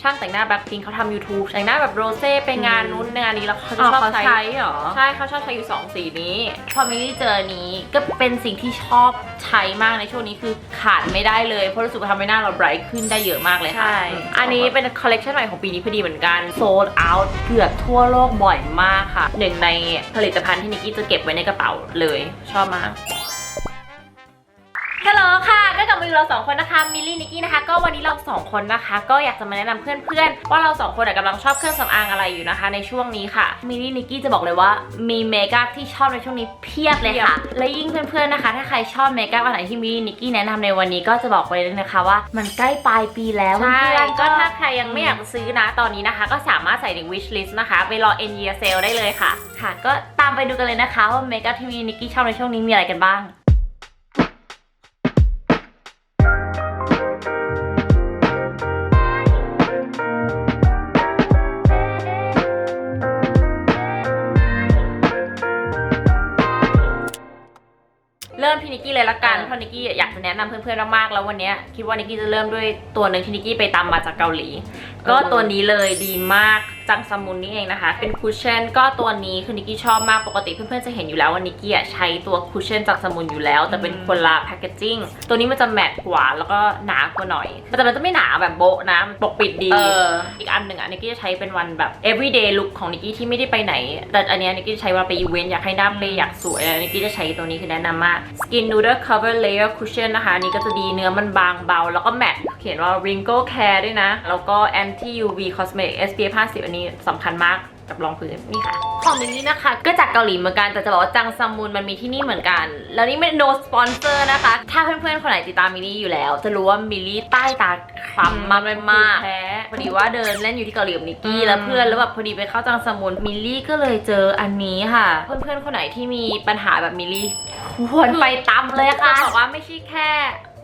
ช่างแต่งหน้าแบ็คพิงเขาทำ YouTube แต่งหน้าแบบโรเซ่ไปงานนู้นงานนี้แล้วเขาจะอ๋อชอบเขาใช้ใช้เหรอ ใช่เขาชอบใช้อยู่สองสีนี้ พอมิลลี่เจออันนี้ก็เป็นสิ่งที่ชอบใช้มากในช่วงนี้คือขาดไม่ได้เลย เพราะรู้สึกว่าทำให้หน้าเราไบรท์ขึ้นได้เยอะมากเลยค่ะใช่มอันนี้เป็นคอลเลกชันใหม่ของปีนี้พอดีเหมือนกันโซลเอาท์เกือบทั่วโลกบ่อยมากค่ะ หนึ่งในผลิตภัณฑ์ที่นิกกี้จะเก็บไว้ในกระเป๋าเลยชอบมาก ฮัลโหลค่ะก็กลับมาอยู่เราสองคนนะคะ มิลลี่ นิกกี้นะคะ ก็วันนี้เราสองคนนะคะ ก็อยากจะมาแนะนำเพื่อนๆ ว่าเราสองคนอะกำลังชอบเครื่องสำอางอะไรอยู่นะคะ ในช่วงนี้ค่ะ มิลลี่ นิกกี้จะบอกเลยว่า มีเมคอัพที่ชอบในช่วงนี้เพียบเลยค่ะ และยิ่งเพื่อนๆนะคะ ถ้าใครชอบเมคอัพอะไรที่มิลลี่ นิกกี้แนะนำในวันนี้ก็จะบอกไว้เลยนะคะว่า มันใกล้ปลายปีแล้วใช่เพื่อนๆก็ก็ถ้าถ้าใครยังไม่อยากจะซื้อนะ ตอนนี้นะคะ ก็สามารถใส่ใน wish list นะคะ ไปรอ end year sale ได้เลยค่ะ ค่ะ ก็ตามไปดูกันเลยนะคะว่าเมคอัพที่มิลลี่ นิกกี้ชอบในช่วงนี้มีอะไรกันบ้าง นิกกี้เลยละกันเพราะนิกกี้อยากจะแนะนำเพื่อนๆมากๆแล้ววันนี้คิดว่านิกกี้จะเริ่มด้วยตัวหนึ่งที่นิกกี้ไปตามมาจากเกาหลี ก็ตัวนี้เลยดีมากจังซามุนนี่เองนะคะ เป็นคุชชั่นก็ตัวนี้คือนิกกี้ชอบมากปกติเพื่อนๆจะเห็นอยู่แล้วว่านิกกี้อะใช้ตัวคุชชั่นจังซามุนอยู่แล้ว แต่เป็นคนละแพคเกจจิ้งตัวนี้มันจะแมตต์กว่าแล้วก็หนากว่าหน่อย แต่มันจะไม่หนาแบบโบ๊ะนะมันปกปิดดีเอออีกอันหนึ่งอะนิกกี้จะใช้เป็นวันแบบ everyday look ของนิกกี้ที่ไม่ได้ไปไหน แต่อันเนี้ยนิกกี้จะใช้เวลาไปอีเวนต์อยากให้หน้าเปย์อยากสวยอะนิกกี้จะใช้ตัวนี้คือแนะนำมาก skin noodle cover layer cushion นะคะอันนี้ก็จะดีเนื้อมันบางเบา แล้วก็แมตต์เขียนว่า wrinkle care ด้วยนะ แล้วก็ anti UV cosmetic SPF 50อันนี้สำคัญมากกับรองพื้นนี่ค่ะ ของมิลลี่นะคะ ก็จากเกาหลีเหมือนกันแต่จะบอกว่าจังซามุนมันมีที่นี่เหมือนกัน แล้วนี่ไม่ no sponsor นะคะ ถ้าเพื่อนๆ คนไหนติดตามมิลลี่อยู่แล้ว จะรู้ว่ามิลลี่ใต้ตาคล้ำมากมากแพ้พอดีว่าเดินเล่นอยู่ที่เกาหลีกับนิกกี้อืมแล้วเพื่อนแล้วแบบพอดีไปเข้าจังซามุนมิลลี่ก็เลยเจออันนี้ค่ะ เพื่อนๆ คนไหนที่มีปัญหาแบบมิลลี่ควรไปตามเลยค่ะจะบอกว่าไม่ใช่แค่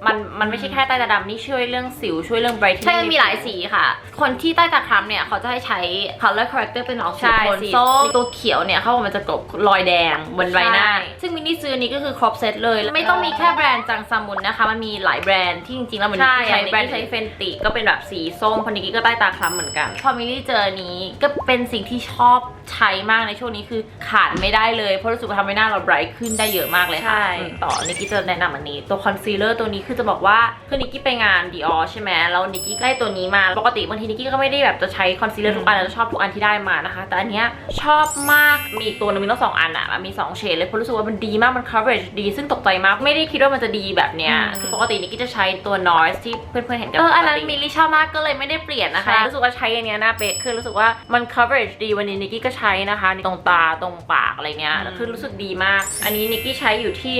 มันมันไม่ใช่แค่ใต้ตาดำนี่ช่วยเรื่องสิวช่วยเรื่อง brightening ใช่มันมีหลายสีค่ะ คนที่ใต้ตาคล้ำเนี่ยเขาจะให้ใช้ color corrector เป็นออกใช่สีโทนสีส้มตัวเขียวเนี่ยเขาบอกมันจะกลบรอยแดงบนใบหน้าใช่ซึ่งมินนี่ซื้ออนนี้ก็คือครบเซตเลย ไม่ต้องมีแค่แบรนด์จังซามุนนะคะ มันมีหลายแบรนด์ที่จริงๆแล้วเหมือนใช่ที่ใช้ใช้แบรนแบรนด์ด์ใช้เฟนติก็เป็นแบบสีส้มพอนิกกี้ก็ใต้ตาคล้ำเหมือนกัน พอมิลลี่เจออันนี้ก็เป็นสิ่งที่ชอบใช้มากในช่วงนี้คือขาดไม่ได้เลยเพราะรู้สึกว่าทำให้หน้าเราไบรท์ขึ้นได้เยอะมากเลยค่ะใช่อืมต่อนิกกี้จะแนะนำอันนี้ตัวคอนซีลเลอร์ตัวนี้คือจะบอกว่าคือนิกกี้ไปงานดีออใช่ไหมแล้วนิกกี้ได้ตัวนี้มา ปกติบางทีนิกกี้ก็ไม่ได้แบบจะใช้คอนซีลเลอร์ทุกอันแล้วจะชอบทุกอันที่ได้มานะคะ แต่อันเนี้ยชอบมากมีอีกตัวหนึงมีทั้งสองอันอะมันมีสองเฉดเลยเพราะรู้สึกว่ามันดีมากมัน coverage ดีซึ่งตกใจมากไม่ได้คิดว่ามันจะดีแบบเนี้ยอืมคือปกตินิกกี้จะใช้ตัว noise ที่เพื่อนๆเห็นกันเอออันนั้นปกติมิลลี่ชอบมากก็เลยไม่ได้เปลี่ยนนะคะนะคะรู้สึกว่าใช้อันเนี้ยหน้าเป๊ะคือรู้สึกว่ามัน coverage ดีวันนี้นิกกี้ก็ใช้นะคะตรงตาตรงปากอะไรเงี้ยอืมคือรู้สึกดีมาก อันนี้นิกกี้ใช้อยู่ที่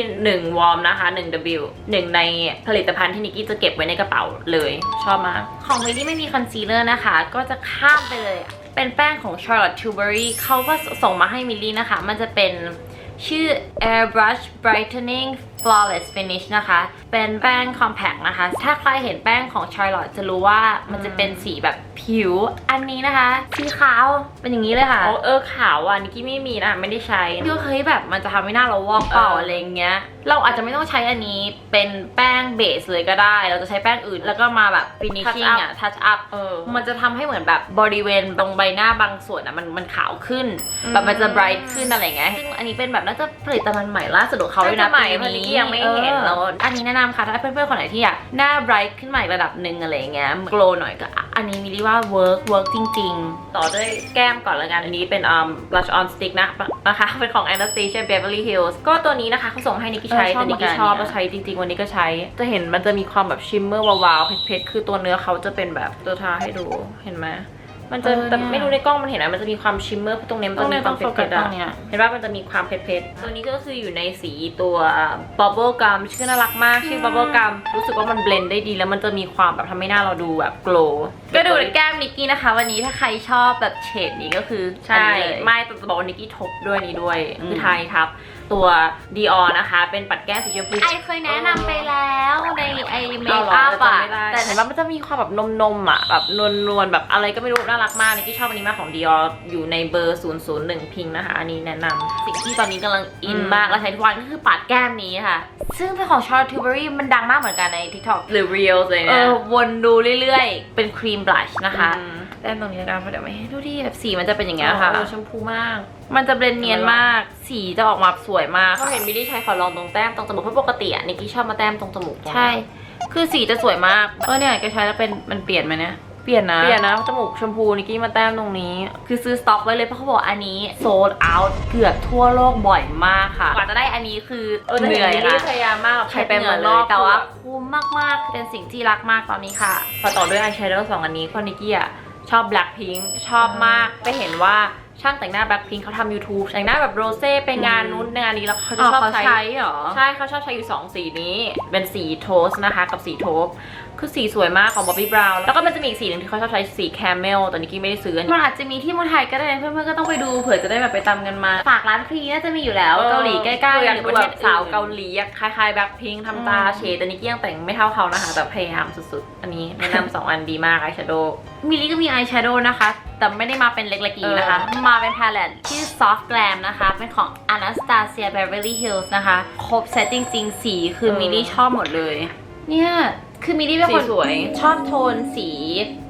1วอร์มนะคะ 1 W หนึ่งในผลิตภัณฑ์ที่นิกกี้จะเก็บไว้ในกระเป๋าเลยชอบมาก ของมิลลี่ไม่มีคอนซีลเลอร์นะคะ ก็จะข้ามไปเลย เป็นแป้งของ Charlotte Tilbury เขาก็ส่งมาให้มิลลี่นะคะ มันจะเป็นชื่อ Airbrush Brightening Flawless Finish นะคะ เป็นแป้ง compact นะคะ ถ้าใครเห็นแป้งของ Charlotte จะรู้ว่ามันจะเป็นสีแบบ ผิวอันนี้นะคะสีขาวเป็นอย่างนี้เลยค่ะอ๋อเออขาวอะนิกกี้ไม่มีนะไม่ได้ใช้พี่ว่าเฮ้ยแบบมันจะทำให้หน้าเราวอกเปล่าเออออะไรอย่างเงี้ย เราอาจจะไม่ต้องใช้อันนี้เป็นแป้งเบสเลยก็ได้ เราจะใช้แป้งอื่นแล้วก็มาแบบ finishing อะ touch up เออมันจะทำให้เหมือนแบบบริเวณตรงใบหน้าบางส่วนอะมันมันขาวขึ้นอืมแบบมันจะ bright ขึ้นอะไรเงี้ยซึ่งอันนี้เป็นแบบน่าจะผลิตภัณฑ์ใหม่ล่าสุดของเขาด้วยนะน่าจะใหม่ปีเพราะนิกกี้นี้ยังไม่เห็นออแล้วอันนี้แนะนำค่ะถ้าเพื่อนๆคนไหนที่อยากหน้า bright ขึ้นมาอีกระดับหนึ่งอะไรเงี้ย glow หน่อยก็อะอันนี้มิลลี่ว่า work work จริงต่อด้วยแก้มก่อนละกัน อันนี้เป็น um blush on stick นะนะคะ เป็นของ Anastasia Beverly Hills ก็ตัวนี้นะคะเขาส่งให้นิกกี้ใช้เออชอบแต่นิกกี้เหมือนกันชอบเนี่ยก็ใช้จริง ๆ วันนี้ก็ใช้ จะเห็นมันจะมีความแบบชิมเมอร์วาวๆเผ็ดๆคือตัวเนื้อเขาจะเป็นแบบตัวทาให้ดูเห็นไหม มันจะเออแต่เนี่ยไม่รู้ในกล้องมันเห็นไหมมันจะมีความชิมเมอร์ตรงเนี้ยมันต้อจะงมีเนี่ยคต้วาอมงโฟกัเผ็สดตๆรอะงเนี้ย เห็นว่ามันจะมีความเผ็ดๆตัวนี้ก็คืออยู่ในสีตัว bubble gum ชื่อน่ารักมากชื่อ bubble gum รู้สึกว่ามันเบลนด์ได้ดีแล้วมันจะมีความแบบทำให้หน้าเราดูแบบ glow ก็ดูแก้มนิกกี้นะคะ วันนี้ถ้าใครชอบแบบเฉดนี้ก็คือใช่ อันนี้เลย ไม่แต่จะบอกว่านิกกี้ทบด้วยนี้ด้วยอืมคือไทยทับ ตัว Dior นะคะ เป็นปัดแก้มสีชมพู ไอเคยแนะนำไปแล้วในไอเมเอาคเหรออัพจำอะไม่ได้ แต่แต่เห็นว่ามันจะมีความแบบนมๆอะ แบบนวลๆแบบอะไรก็ไม่รู้ น่ารักมากนิกกี้ชอบอันนี้มากของ Dior อยู่ในเบอร์ 001 พิงนะคะ อันนี้แนะนำสิ่งที่ตอนนี้กำลังอินอืมมากและใช้ทุกวันก็คือปัดแก้มนี้ค่ะ ซึ่งเป็นของ Charlotte Tilbury มันดังมากเหมือนกันใน TikTok หรือ Real เลยเอนะอวนดูเรื่อยๆ เป็นครีมบลัชนะคะ อืมแต้มตรงนี้นะเพราะเดี๋ยวไม่ให้ดูดิแบบสีมันจะเป็นอย่างเงี้ยค่ะเออชมพูมาก มันจะเบลนเนียนมาก สีจะออกมาสวยมาก เขาเห็นมิลลี่ใช้ขอลองตรงแต้มตรงจมูกเพราะปกติอะนิกกี้ชอบมาแต้มตรงจมูกใช่ คือสีจะสวยมาก เออเนี่ยแกใช้แล้วเป็นมันเปลี่ยนไหมเนี่ย เปลี่ยนนะ เปลี่ยนนะจมูกชมพูนิกกี้มาแต้มตรงนี้ คือซื้อสต็อกไว้เลยเพราะเขาบอกอันนี้ sold out เกือบทั่วโลกบ่อยมากค่ะ กว่าจะได้อันนี้คือเออแต่เหเห็นนื่อยมิลลี่ค่ะพยายามมากแบบใช้ใช้ไปไปเมืเมือองงเลนอกยแต่ว่าคุ้มมากๆ เป็นสิ่งที่รักมากตอนนี้ค่ะ พอต่อด้วยอายแชโดว์สองอันนี้ก็นิกกี้อะ ชอบ Blackpink ชอบมากไปเห็นว่าช่างแต่งหน้า Blackpink เขาทำ YouTube แต่งหน้าแบบโรเซ่ไปงานนู้นงานนี้แล้วเขาจะชอบใช้เหรอใช่เขาชอบใช้อยู่ 2 สีนี้ เป็นสีโทสนะคะ กับสีโทป คือสีสวยมากของ Bobbi Brown แล้วก็มันจะมีอีกสีหนึ่งที่เขาชอบใช้สีแคมเมลแต่นิกกี้ไม่ได้ซื้ออันนี้มันอาจจะมีที่เมืองไทยก็ได้นะเพื่อนๆก็ต้องไปดูเผื่อจะได้แบบไปตามกันมา ฝากร้านฟรีน่าจะมีอยู่แล้วเกาหลีใกล้ๆอยากหรือดูประแบเทศบสาสาววเกาเกาหหลีลีอะคล้ายๆแบ็คพิงทำตาอืมเฉดแต่นิกกี้ยังแต่งไม่เท่าเขานะคะแต่พยายามสุดๆ อันนี้แนะนำสองอันดีมากอายแชโดว์มิลลี่ก็มีอายแชโดว์นะคะแต่ไม่ได้มาเป็นเล็กๆอย่างนี้นะคะเออมาเป็นพาเลตที่ Soft Glam นะคะ เป็นของ Anastasia Beverly Hills นะคะ ครบเซตจริงๆ สีคือมิลลี่ชอบหมดเลย เนี่ย คือมิลลี่เป็นคนสีสวย ชอบโทนสี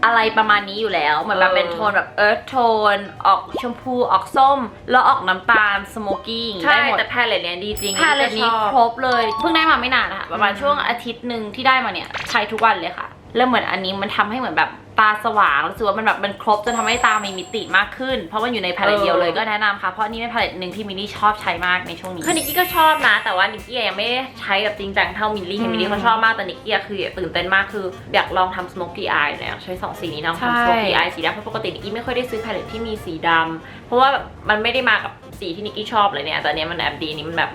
อะไรประมาณนี้อยู่แล้ว เหมือนแบบเออเป็นโทนแบบเอิร์ธโทน ออกชมพูออกส้ม แล้วออกน้ำตาลสโมกี้อย่างงี้ใช่ ได้หมด แต่แพลเลตเนี้ยดีจริงพาเลตนี้ชอบ ครบเลย เพิ่งได้มาไม่นานนะคะประมาณอืม ช่วงอาทิตย์หนึ่งที่ได้มาเนี่ย ใช้ทุกวันเลยค่ะ แล้วเหมือนอันนี้มันทำให้เหมือนแบบตาสว่างรู้สึกว่ามันแบบมันครบจนทำให้ตามีมิติมากขึ้น เพราะมันอยู่ในพาเลตเดียวเลยก็แนะนำค่ะ เพราะอันนี่เป็นพาเลตหนึ่งที่มิลลี่ชอบใช้มากในช่วงนี้คือนิกกี้ก็ชอบนะ แต่ว่านิกกี้ยังไม่ได้ใช้แบบจริงจังเท่ามิลลี่เห็นมิลลี่เขาชอบมากแต่นิกกี้อะคือตื่นเต้นมากคืออยากลองทำ smoky eye เนี่ยใช้สองสีนี้ลองใช่ทำ smoky eye สีดำเพราะปกตินิกกี้ไม่ค่อยได้ซื้อพาเลตที่มีสีดำเพราะว่าแบบมันไม่ได้มากับสีที่นิกกี้ชอบเลยเนี่ยแต่อันเนี้ยมันแอบดีนี่มันแบบ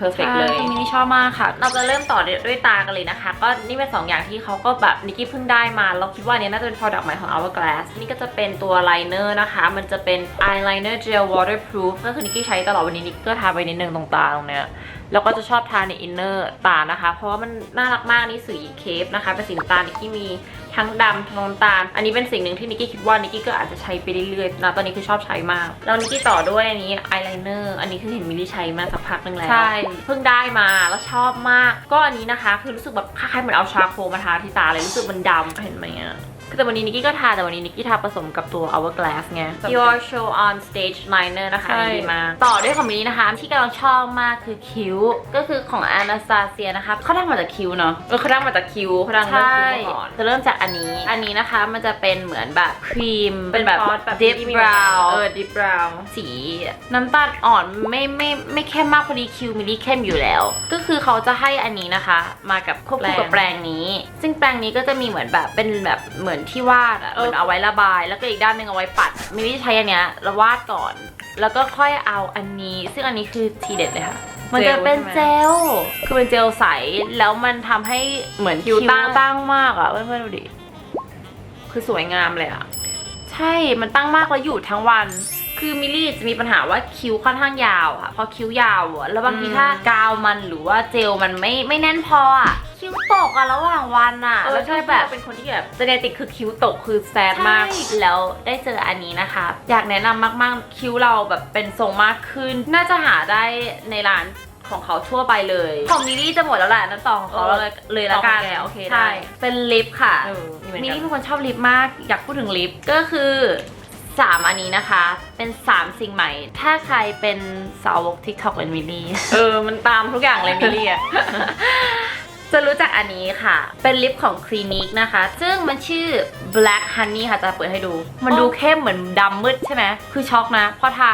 perfect เลยใช่มิลลี่ชอบมากค่ะ เราจะเริ่มต่อด้วยตากันเลยนะคะ ก็นี่เป็นสองอย่างที่เขาก็แบบนิกกี้เพิ่งได้มา เราคิดว่าอันเนี้ยน่าจะเป็น product ใหม่ของ Hourglass นี่ก็จะเป็นตัวไลเนอร์นะคะ มันจะเป็น eyeliner gel waterproof ก็คือนิกกี้ใช้ตลอดวันนี้นิกกี้ก็ทาไปนิดนึงตรงตาตรงเนี้ยแล้วก็จะชอบทาในอินเนอร์ตานะคะ เพราะว่ามันน่ารักมากนี่สีเคฟนะคะเป็นสีน้ำตาลนิกกี้มี ทั้งดำทั้งน้ำตาล อันนี้เป็นสิ่งหนึ่งที่นิกกี้คิดว่านิกกี้ก็อาจจะใช้ไปเรื่อยๆนะตอนนี้คือชอบใช้มากแล้วนิกกี้ต่อด้วยอันนี้อายไลเนอร์อันนี้คือเห็นมิลลี่ใช้มาสักพักหนึงแล้วใช่เพิ่งได้มาแล้วชอบมาก ก็อันนี้นะคะ คือรู้สึกแบบคล้ายๆเหมือนเอาชาโคลมาทาที่ตาเลยรู้สึกมันดำเห็นไหมอะ คือแต่วันนี้นิกกี้ก็ทาแต่วันนี้นิกกี้ทาผสมกับตัว Hourglass ไง Your Show on Stage Liner นะคะใช่อันนี้ดีมากต่อด้วยของมิลลี่นะคะ ที่กำลังชอบมากคือคิ้ว ก็คือของ Anastasia นะคะเขาทำมาจากคิ้วเนาะ เออเขาดังมาจากคิวเขาดังเรื่องใช่คิวมาก่อน จะเริ่มจากอันนี้ อันนี้นะคะมันจะเป็นเหมือนแบบครีม เป็นแบบซอสแบบ deep ที่มี brown เออ deep brown สีน้ำตาลอ่อนไม่ไม่ไม่เข้มมากพอดีคิวมิลลี่เข้มอยู่แล้ว ก็คือเขาจะให้อันนี้นะคะ มากับควบคู่กับแปแปรรง งนี้ ซึ่งแปรงนี้ก็จะมีเหมือนแบบเป็นแบบเหมือนที่วาดอะเออเหมือนเอาไว้ระบาย แล้วก็อีกด้านหนึ่งเอาไว้ปัดมิลลี่ใช้อันเนี้ยแล้ววาดก่อน แล้วก็ค่อยเอาอันนี้ ซึ่งอันนี้คือทีเด็ดเลยค่ะ มันจะเป็นเจลคือเป็นเจลใสแล้วมันทำให้เหมือนคิ้วตั้งตั้งมากอะเพื่อนๆดูดิคือสวยงามเลยอะใช่มันตั้งมากแล้วอยู่ทั้งวันคือมิลลี่จะมีปัญหาว่าคิ้วค่อนข้างยาวค่ะพอคิ้วยาวอะแล้วบางทีอืมถ้ากาวมันหรือว่าเจลมันไม่ไม่แน่นพออะ คิ้วตกอะระหว่างวันอะเออแล้วใช่ก็แบแบบบเป็นคนที่แบบเจเนติกคือคิ้วตกคือแซดใช่มากแล้วได้เจออันนี้นะคะ อยากแนะนำมากๆ คิ้วเราแบบเป็นทรงมากขึ้น น่าจะหาได้ในร้านของเขาทั่วไปเลยของมิลลี่จะหมดแล้วแหละน้ำต่อของเขาเออเลยเลยละกันต่อของแกโอเคได้ ใช่เป็นลิปค่ะ เออนี่เหมือนมิลกัน ลี่เป็นคนชอบลิปมาก อยากพูดถึงลิปก็คือ 3 อันนี้นะคะ เป็น 3 สิ่งใหม่ ถ้าใครเป็นสาวก TikTok เป็นมิลลี่ เออ มันตามทุกอย่างเลยมิลลี่อะ จะรู้จักอันนี้ค่ะ เป็นลิปของ Clinique นะคะ ซึ่งมันชื่อ Black Honey ค่ะ จะเปิดให้ดู มันดูเข้มเหมือนดำมืดใช่ไหม คือช็อกนะ พอทา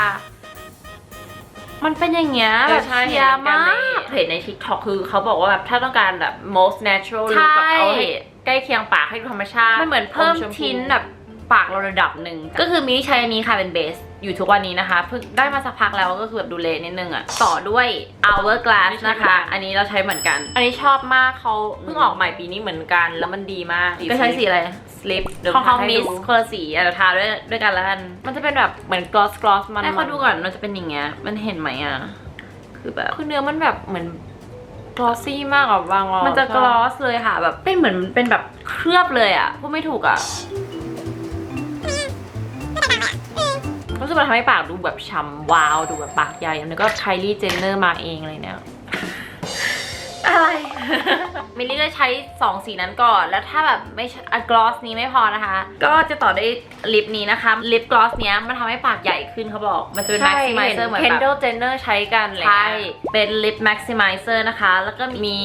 มันเป็นอย่างเงี้ยเอแบอบใช่เคลียร์มาก เห็นใน TikTok คือเขาบอกว่าแบบถ้าต้องการแบบ most natural ใช่ look แบบเอาให้ใกล้เคียงปากให้ดูธรรมชาติมันเหมือนเพิ่มชพูทินแบบ ปากเราระดับหนึ่งก็คือมินิใช้อันนี้ค่ะเป็นเบสอยู่ทุกวันนี้นะคะเพิ่งได้มาสักพักแล้วก็คือแบบดูเลนิดนึงอะต่อด้วย Hourglass นะคะ อันนี้เราใช้เหมือนกัน อันนี้ชอบมากเขาเพิ่งออกใหม่ปีนี้เหมือนกัน แล้วมันดีมากก็ใช้สีอะไร slip ของเขาให้มิสดูคนละสีอะเดี๋ยวทาด้วยด้วยกันแล้วกันมันจะเป็นแบบเหมือน gloss gloss มันให้เขาดูก่อนมันจะเป็นอย่างเงี้ยมันเห็นไหมอะคือแบบคือเนื้อมันแบบเหมือนกลอซี่มากอะบางอ่มันจะกลอสเลยค่ะ แบบเป็นเหมือนเป็นแบบเคลือบเลยอะพูดไม่ถูกอะ รู้สึกมันทำให้ปากดูแบบฉ่ำวาว ดูแบบปากใหญ่แล้วก็ไคลี่เจนเนอร์มาเองเลยเนี่ย อะไร มิลลี่ก็ใช้ 2 สีนั้นก่อน แล้วถ้าแบบไม่ใช่กลอสนี้ไม่พอนะคะ ก็จะต่อด้วยลิปนี้นะคะ ลิปกลอสเนี้ยมันทำให้ปากใหญ่ขึ้นเขาบอก มันจะเป็นใช่ maximizer เหมือนเคนแบบเดลเจนเนอร์ใช้กันอะไรใช่ เงี้ย เป็นลิป maximizer นะคะ แล้วก็มี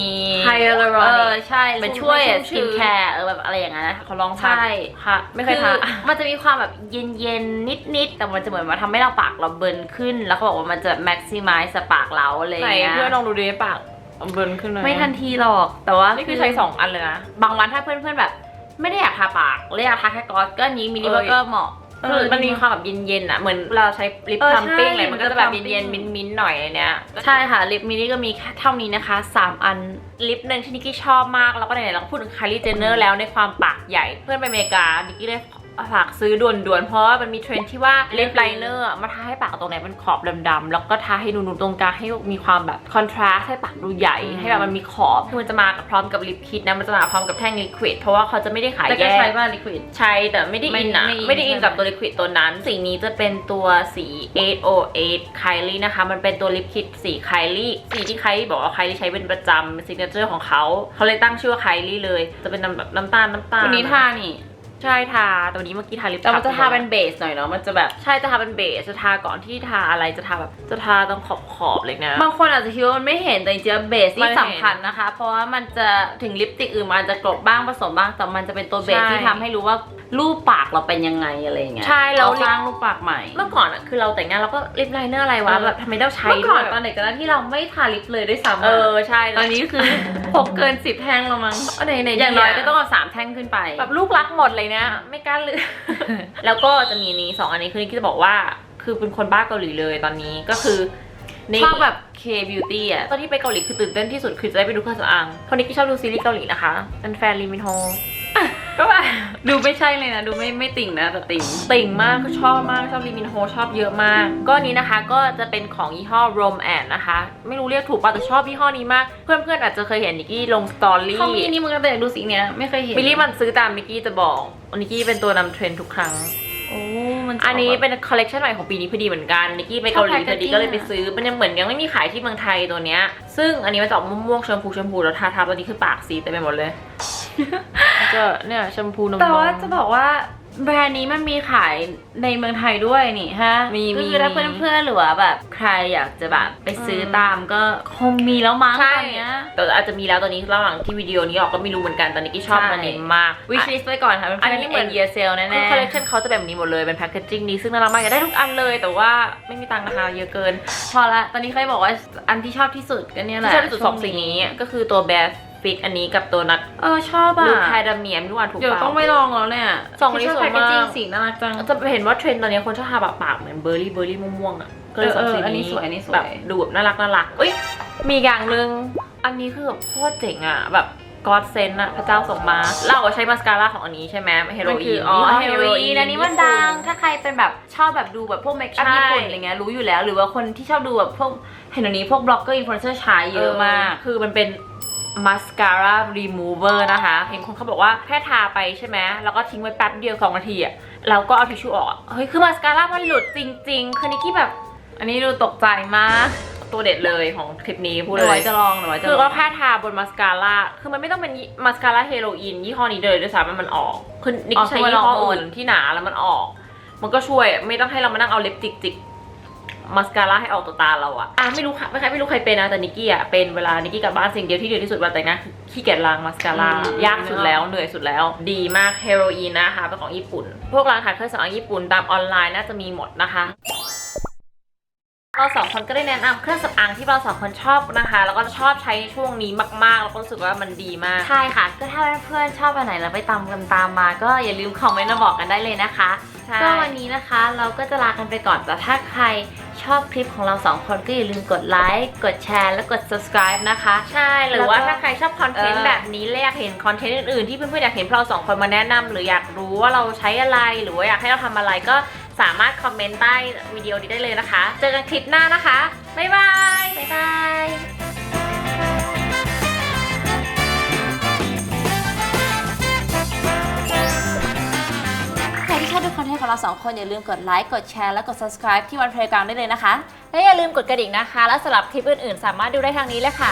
Hyaluronic เออใช่เป็นช่วยชุ่มสชื้กินนแคร์เออแบบอะไรอย่างนั้นนะเขาลองทา ใช่ค่ะไม่เคยทา อมันจะมีความแบบเย็นๆนิดๆ แต่มันจะเหมือนมาทำให้เราปากเราเบิร์นขึ้น แล้วเขาบอกว่ามันจะ maximize ปากเราอะไรอไหนย่างเงี้ยเพื่อนลองดูดิปาก เบิร์นขึ้นเลยไม่ทันทีหรอก แต่ว่านี่คือใช้สองอันเลยนะ บางวันถ้าเพื่อนๆแบบ ไม่ได้อยากทาปากเลยอยากทาแค่กลอสก็อันนี้มินิเอเบออร์ก็เหมาะคือมันมีความแบบเย็นๆอะเหมือนเราใช้ลิปเออทัมปิ้งใช่อะไรมันก็จะแบบมันจะเย็น pumping ๆมิ้นๆหน่อยอะไรเนี้ยใช่ค่ะลิปมินิก็มีแค่เท่านี้นะคะ 3 อันลิปหนึ่งที่นิกกี้ชอบมากแล้วก็ไหนๆเราก็พูดถึง Kylie Jenner แล้วในความปากใหญ่เพื่อนไปอเมริกานิกกี้เลย ฝากซื้อด่วนๆ เพราะว่ามันมีเทรนด์ที่ว่าลิปไลเนอร์มาทาให้ปากตรงไหนเป็นขอบดำๆ แล้วก็ทาให้นูนๆตรงกลางให้มีความแบบคอนทราสต์ให้ปากดูใหญ่อืมให้แบบมันมีขอบคือมันจะมาพร้อมกับลิปคิดนะ มันจะมาพร้อมกับแท่งลิควิดเพราะว่าเขาจะไม่ได้ขายแต่แยก็กใช้บ้าลิควิด ใช่แต่ไม่ได้ไม่อินอะไม่อินไม่ได้อินใช่ไหมกับตัวลิควิดตัวนั้น สีนี้จะเป็นตัวสี 808 Kylie นะคะ มันเป็นตัวลิปคิดสี Kylie สีที่ Kylie บอกว่า Kylie ใช้เป็นประจำเป็นซิกเนเจอร์ของเขาเขาเลยตั้งชื่อว่า Kylie เลย จะเป็นน้ำแบบน้ำตาลน้ำตาล วันนี้ทานี่ ใช่ทาแต่วันนี้เมื่อกี้ทาลิปแต่มันจะทับทาเป็นเบสหน่อยเนาะมันจะแบบใช่จะทาเป็นเบสจะทาก่อนที่ทาอะไรจะทาแบบจะทาตรงขอบขอบๆเลยนะบางคนอาจจะคิดว่ามันไม่เห็นแต่จริงๆเบสมัที่นเห็นสำคัญนะคะ เพราะว่ามันจะถึงลิปสติกอื่นมันอาจจะกลบบ้างผสมบ้างแต่มันจะเป็นตัวเบสใช่ที่ทำให้รู้ว่า รูปปากเราเป็นยังไงอะไรอย่างเงี้ยใช่แล้วเรา สร้างรูปปากใหม่ เมื่อก่อนอะคือเราแต่งหน้าเราก็ลิปไลเนอร์อะไรวะเออ แบบทำไมต้องใช้เมื่อก่อนด้วยตอนเด็กตอนนั้นที่เราไม่ทาลิปเลยด้วยซ้ำะเออใช่ตอนนี้คือ พกเกินสิบแท่งแล้วมั้งไหนไหนอย่างน้อยก็ต้องเอาสามแท่งขึ้นไป แบบลูกรักหมดเลยนะ ไม่กล้าเลือก แล้วก็จะมีนี้สองอันนี้คือนี่จะบอกว่าคือเป็นคนบ้าเกาหลีเลยตอนนี้ก็คือนี่ ชอบแบบ K beauty อะ ตอนที่ไปเกาหลีคือตื่นเต้นที่สุดคือจะได้ไปดูเครื่องสำอางคนนี้ก็ชอบดูซีรีส์เกาหลีนะคะเป็นแฟนลีมินโฮ ก็แบบดูไม่ใช่เลยนะ ดูไม่ไม่ติ่งนะแต่ติ่งติ่งมากก็ชอบมากชอบลีมินโฮชอบเยอะมาก ก็อันนี้นะคะก็จะเป็นของยี่ห้อ Rom and นะคะ ไม่รู้เรียกถูกป่ะแต่ชอบยี่ห้อนี้มาก เพื่อนๆอาจจะเคยเห็นนิกกี้ลงสตอรี่เขามีนี่มึงก็แต่อยากดูสีเนี้ยไม่เคยเห็นมิลลี่มันซื้อตามนิกกี้จะบอกนิกกี้เป็นตัวนำเทรนด์ทุกครั้งโอ้มันอันนี้เป็นคอลเลกชันใหม่ของปีนี้พอดีเหมือนกันนิกกี้ไปเกาหลีชอบพอดี packaging ก็เลยไปซื้อ มันยังเหมือนยังไม่มีขายที่เมืองไทยตัวเนี้ย ซึ่งอันนี้มันจะออกม่วงๆชมพูชมพูแล้วทาทาตัวนี้คือปากสีเต็มไปหมดเลย ก็เนี่ยชมพูนมๆแต่ว่าจะบอกว่าแบรนด์นี้มันมีขายในเมืองไทยด้วยนี่ฮะมีก็มีคือถ้าเพื่อนๆหรือว่าแบบใครอยากจะแบบไปซื้ออมตามก็คงมีแล้วมั้งใช่ตอนเนี้ยแต่อาจจะมีแล้วตอนนี้ระหว่างที่วิดีโอนี้ออกก็ไม่รู้เหมือนกันแต่นิกกี้ชอบใช่มันนี้มากวิชลิสต์ไว้ก่อนค่ะเพื่อนๆอันนี้เหมือนเยียเซลแน่คือๆคอลเลกชันเขาจะแบบนี้หมดเลยเป็นแพคเกจจิ้งนี้ซึ่งน่ารักมากอยากได้ทุกอันเลย แต่ว่าไม่มีตังค์นะคะเยอะเกิน พอละตอนนี้เคยบอกว่าอันที่ชอบที่สุดก็เนี่ยแหที่ละชอบที่สุดสองสิ่งนี้ก็คือตัวแบส ฟิกอันนี้กับตัวนัทเออชอบอะลูแคดาเมียมทุกอันถูกเดี๋ยวเปล่าต้องไปลองแล้วเนี่ยสองอันนี้ชบสวยมากแพคเกจจิ้งสีน่ารักจังจะเห็นว่าเทรนด์ตอนนี้คนชอบทาปากปากเหมือนเบอร์รี่เบอร์รี่ม่วงๆอะก็เลยสองเออสีเอออันนี้นี้สวยอันนี้สวยแบบดูแบบน่ารักน่ารักเอ้ยมีอย่างหนึ่งอันนี้คือแบบโคตรเจ๋งอะแบบกอดเซนอะพระเจ้าส่งมา เราอะใช้มาสคาร่าของอันนี้ใช่ไหมเฮโรมันอีคืนอ๋อยี่ห้เฮโรอีนอันนี้มันดัง ถ้าใครเป็นแบบชอบแบบดูแบบพวกเมคอัพใช่ญี่ปุ่นอะไรเงี้ยรู้อยู่แล้ว หรือว่าคนที่ชอบดูแบบพวกเห็นเดี๋ยวนี้พวกบล็อกเกอร์อินฟลูเอนเซอร์ใช้เยอะมาก คือมันเป็น มาสคาร่ารีมูเวอร์นะคะ เห็นคนเขาบอกว่าแค่ทาไปใช่ไหมแล้วก็ทิ้งไว้แป๊บเดียวสองนาทีอะแล้วก็เอาทิชชู่ออกอะเฮ้ย คือมาสคาร่ามันหลุดจริง ๆ คือนิกกี้แบบ อันนี้ดูตกใจมาก ตัวเด็ดเลยของคลิปนี้พูดหนูเลไว้ย จะลองหนูไว้จะคือลก็องแค่ทาบนมาสคาร่า คือมันไม่ต้องเป็นมาสคาร่าเฮโรอีนยี่ห้อนี้เลยด้วยซ้ำมันมันออก คือนิกกี้ใช้ยี่ห้ออื่นที่หนาแล้วมันออก มันก็ช่วยไม่ต้องให้เรามานั่งเอาเล็บจิกจิก มาสคาร่าให้ออกตัวตาเราอะอะไม่รู้ค่ะไม่ใครไม่รู้ใครเป็นนะแต่นิกกี้อะเป็นเวลานิกกี้กลับบ้านสิ่งเดียวที่ดีที่สุดเวลาแต่งหน้าคือขี้เกียจล้างมาสคาร่ายากสุดแล้วเหนื่อยสุดแล้ว ดีมากเฮโรอีนนะคะเป็นของญี่ปุ่น พวกร้านขายเครื่องสำอางญี่ปุ่นตามออนไลน์น่าจะมีหมดนะคะเราสองคนก็ได้แนะนำเครื่องสำอางที่เราสองคนชอบนะคะ แล้วก็ชอบใช้ในช่วงนี้มากๆ แล้วก็รู้สึกว่ามันดีมาก ใช่ค่ะ ก็ถ้าเพื่อนๆชอบอันไหนแล้วไปตามกันตามมา ก็อย่าลืมคอมเมนต์มาบอกกันได้เลยนะคะใช่ก็วันนี้นะคะเราก็จะลากันไปก่อนแต่ถ้าใคร ชอบคลิปของเราสองคนก็อย่าลืมกดไลค์ กดแชร์ และกด subscribe นะคะ ใช่ หรือว่าแล้วก็ถ้าใครชอบคอนเทนเอต์อ แบบนี้และอยากเห็นคอนเทนต์อื่นๆ ที่เพื่อนๆอยากเห็นพวกเราสองคนมาแนะนำหรืออยากรู้ว่าเราใช้อะไร หรือว่าอยากให้เราทำอะไรก็สามารถคอมเมนต์ใต้วิดีโอนี้ได้เลยนะคะ เจอกันคลิปหน้านะคะ บ๊ายบาย บ๊ายบาย ถ้าดูคอนเทนต์ของเราสองคนอย่าลืมกดไลค์กดแชร์และกด subscribe ที่วันเพลงกลางได้เลยนะคะ และอย่าลืมกดกระดิ่งนะคะ และสำหรับคลิปอื่นๆ สามารถดูได้ทางนี้เลยค่ะ